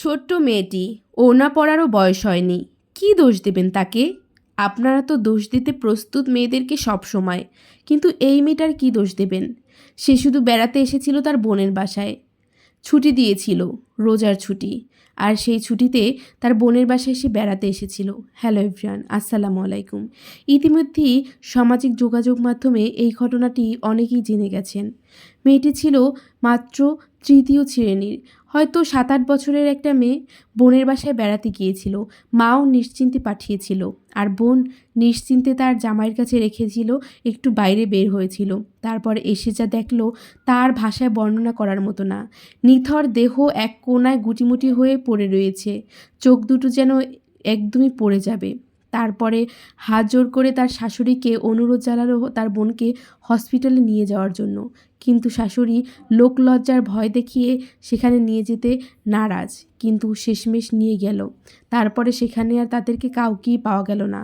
ছোট্ট মেয়েটি ওড়না পড়ারও বয়স হয়নি। কী দোষ দেবেন তাকে? আপনারা তো দোষ দিতে প্রস্তুত মেয়েদেরকে সব সময় কিন্তু এই মেয়েটার কী দোষ দেবেন? সে শুধু বেড়াতে এসেছিল তার বোনের বাসায়। ছুটি দিয়েছিল, রোজার ছুটি, আর সেই ছুটিতে তার বোনের বাসায় সে বেড়াতে এসেছিল। হ্যালো এভরিয়ান আসসালামু আলাইকুম। ইতিমধ্যেই সামাজিক যোগাযোগ মাধ্যমে এই ঘটনাটি অনেকেই জেনে গেছেন। মেয়েটি ছিল মাত্র তৃতীয় শ্রেণির। হয়তো সাত আট বছরের একটা মেয়ে বোনের বাসায় বেড়াতে গিয়েছিল। মাও নিশ্চিন্তে পাঠিয়েছিল আর বোন নিশ্চিন্তে তার জামাইয়ের কাছে রেখেছিল, একটু বাইরে বের হয়েছিল। তারপর এসে যা দেখল, তার ভাষায় বর্ণনা করার মতো না। নিথর দেহ এক কোনায় গুটিমুটি হয়ে পড়ে রয়েছে। চোখ দুটো যেন একদমই পড়ে যাবে। তারপরে হাত জোর করে তার শাশুড়িকে অনুরোধ জানালো তার বোনকে হসপিটালে নিয়ে যাওয়ার জন্য। কিন্তু শাশুড়ি লোকলজ্জার ভয় দেখিয়ে সেখানে নিয়ে যেতে নারাজ। কিন্তু শেষমেশ নিয়ে গেল। তারপরে সেখানে আর তাদেরকে কাউকেই পাওয়া গেল না।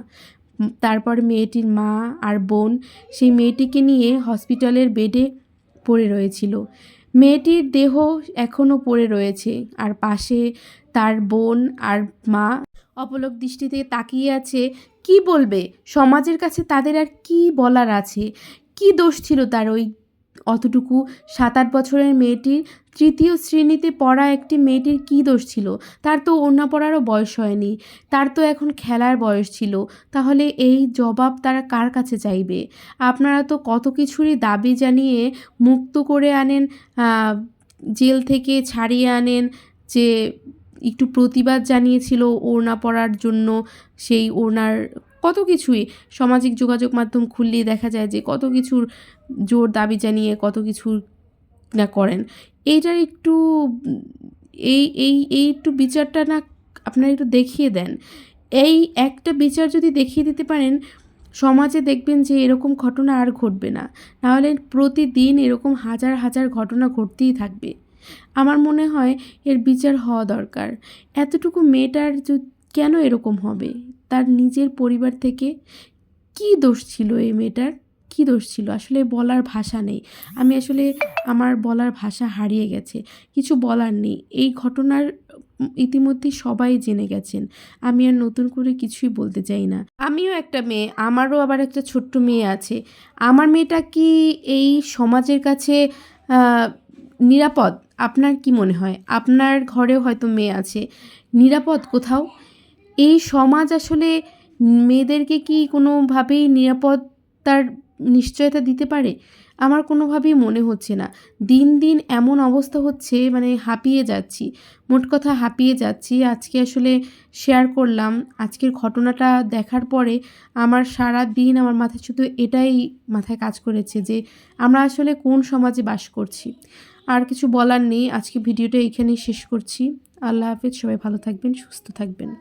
তারপর মেয়েটির মা আর বোন সেই মেয়েটিকে নিয়ে হসপিটালের বেডে পড়ে রয়েছিল। মেয়েটির দেহ এখনও পড়ে রয়েছে। আর পাশে তার বোন আর মা অপলক দৃষ্টিতে তাকিয়ে আছে। কি বলবে? সমাজের কাছে তাদের আর কি বলার আছে? কি দোষ ছিল তার ওই অতটুকু? সাত আট বছরের মেয়েটির তৃতীয় শ্রেণীতে পড়া একটি মেয়েটির কী দোষ ছিল? তার তো ওড়না পড়ারও বয়স হয়নি। তার তো এখন খেলার বয়স ছিল। তাহলে এই জবাব তারা কার কাছে চাইবে? আপনারা তো কত কিছুরই দাবি জানিয়ে মুক্ত করে আনেন জেল থেকে ছাড়িয়ে আনেন যে একটু প্রতিবাদ জানিয়েছিল ওড়না পরার জন্য, সেই ওড়নার কত কিছুই সামাজিক যোগাযোগ মাধ্যম খুললেই দেখা যায় যে কত কিছুর জোর দাবি জানিয়ে কত কিছু না করেন। এইটার একটু, এই এই এই একটু বিচারটা না আপনারা একটু দেখিয়ে দেন। এই একটা বিচার যদি দেখিয়ে দিতে পারেন, সমাজে দেখবেন যে এরকম ঘটনা আর ঘটবে না। নাহলে প্রতিদিন এরকম হাজার হাজার ঘটনা ঘটতেই থাকবে। আমার মনে হয় এর বিচার হওয়া দরকার। এতটুকু মেয়েটার কেন এরকম হবে? তার নিজের পরিবার থেকে কী দোষ ছিল এই মেয়েটার? কী দোষ ছিল? আসলে বলার ভাষা নেই। আমি আসলে আমার বলার ভাষা হারিয়ে গেছে। কিছু বলার নেই। এই ঘটনার ইতিমধ্যে সবাই জেনে গেছেন। আমি আর নতুন করে কিছুই বলতে চাই না। আমিও একটা মেয়ে, আমারও আবার একটা ছোট্ট মেয়ে আছে। আমার মেয়েটা কি এই সমাজের কাছে নিরাপদ, আপনার কি মনে হয়? আপনার ঘরেও হয়তো মেয়ে আছে। নিরাপদ কোথাও? এই সমাজ আসলে মেয়েদেরকে কি কোনোভাবেই নিরাপত্তার নিশ্চয়তা দিতে পারে? আমার কোনোভাবেই মনে হচ্ছে না। দিন দিন এমন অবস্থা হচ্ছে মানে হাঁপিয়ে যাচ্ছি। মোট কথা হাঁপিয়ে যাচ্ছি। আজকে আসলে শেয়ার করলাম। আজকের ঘটনাটা দেখার পরে আমার সারা দিন আমার মাথায় শুধু এটাই মাথায় কাজ করেছে যে, আমরা আসলে কোন সমাজে বাস করছি? আর কিছু বলার নেই। আজকে ভিডিওটা এখানেই শেষ করছি। আল্লাহ হাফেজ। সবাই ভালো থাকবেন, সুস্থ থাকবেন।